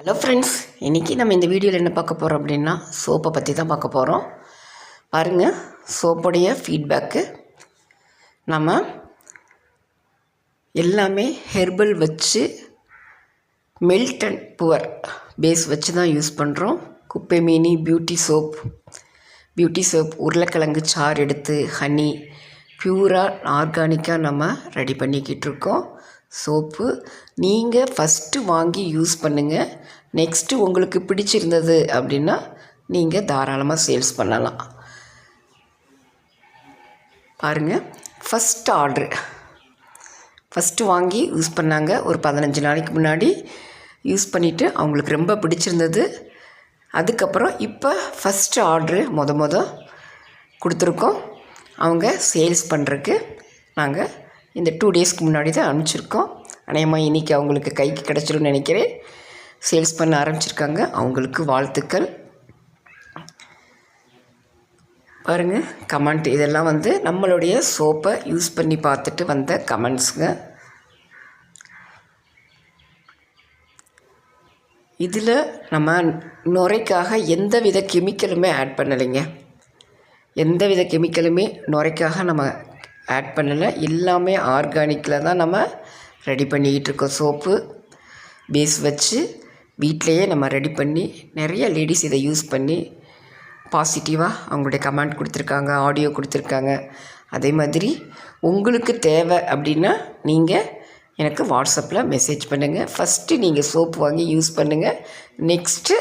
Hello friends இன்றைக்கி நம்ம இந்த வீடியோவில் என்ன பார்க்க போகிறோம் அப்படின்னா சோப்பை பற்றி தான் பார்க்க போகிறோம் பாருங்கள் சோப்புடைய ஃபீட்பேக்கு நம்ம எல்லாமே ஹெர்பல் வச்சு மெல்ட் அண்ட் புவர் பேஸ் வச்சு தான் யூஸ் பண்ணுறோம் குப்பை மீனி பியூட்டி சோப் பியூட்டி சோப் உருளைக்கிழங்கு சாறு எடுத்து ஹனி பியூராக ஆர்கானிக்காக நம்ம ரெடி பண்ணிக்கிட்டு இருக்கோம். சோப்பு. நீங்கள் ஃபஸ்ட்டு வாங்கி யூஸ் பண்ணுங்கள் நெக்ஸ்ட்டு உங்களுக்கு பிடிச்சிருந்தது அப்படின்னா நீங்கள் தாராளமாக சேல்ஸ் பண்ணலாம். பாருங்கள் ஃபஸ்ட் ஆர்ட்ரு ஃபஸ்ட்டு வாங்கி யூஸ் பண்ணாங்க. ஒரு பதினஞ்சு நாளைக்கு முன்னாடி யூஸ் பண்ணிவிட்டு அவங்களுக்கு ரொம்ப பிடிச்சிருந்தது. அதுக்கப்புறம் இப்போ ஃபஸ்ட்டு ஆர்ட்ரு மொத மொதல் கொடுத்துருக்கோம். அவங்க சேல்ஸ் பண்ணுறக்கு நாங்கள் இந்த டூ டேஸ்க்கு முன்னாடி தான் அனுப்பிச்சிருக்கோம். அநேகமாக இன்றைக்கி அவங்களுக்கு கைக்கு கிடச்சிரும்னு நினைக்கிறேன். சேல்ஸ் பண்ண ஆரம்பிச்சிருக்காங்க. அவங்களுக்கு வாழ்த்துக்கள். பாருங்கள் கமெண்ட் இதெல்லாம் வந்து நம்மளுடைய சோப்பை யூஸ் பண்ணி பார்த்துட்டு வந்த கமெண்ட்ஸுங்க இதில் நம்ம நுரைக்காக எந்த வித கெமிக்கலுமே ஆட் பண்ணலைங்க. எந்த வித கெமிக்கலுமே நுரைக்காக நம்ம ஆட் பண்ணலை. எல்லாமே ஆர்கானிக்கில் தான் நம்ம ரெடி பண்ணிக்கிட்டு இருக்கோம். சோப்பு பேஸ் வச்சு வீட்டிலையே நம்ம ரெடி பண்ணி நிறைய லேடிஸ் இதை யூஸ் பண்ணி பாசிட்டிவாக அவங்களுடைய கமெண்ட் கொடுத்துருக்காங்க ஆடியோ கொடுத்துருக்காங்க. அதே மாதிரி உங்களுக்கு தேவை அப்படின்னா நீங்கள் எனக்கு வாட்ஸ்அப்பில் மெசேஜ் பண்ணுங்கள் ஃபஸ்ட்டு நீங்கள் சோப்பு வாங்கி யூஸ் பண்ணுங்கள் நெக்ஸ்ட்டு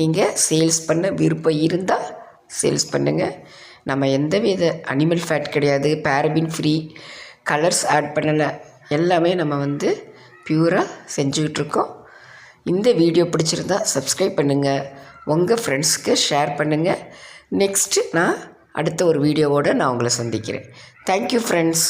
நீங்கள் சேல்ஸ் பண்ண விருப்பம் இருந்தால் சேல்ஸ் பண்ணுங்கள் நம்ம எந்த வித அனிமல் ஃபேட் கிடையாது பேரபின் ஃப்ரீ கலர்ஸ் ஆட் பண்ணலை. எல்லாமே நம்ம வந்து பியூராக செஞ்சுக்கிட்ருக்கோம் இந்த வீடியோ பிடிச்சிருந்தா சப்ஸ்கிரைப் பண்ணுங்கள் உங்கள் ஃப்ரெண்ட்ஸ்க்கு ஷேர் பண்ணுங்கள் நெக்ஸ்ட்டு நான் அடுத்த ஒரு வீடியோவோடு நான் உங்களை சந்திக்கிறேன். Thank you friends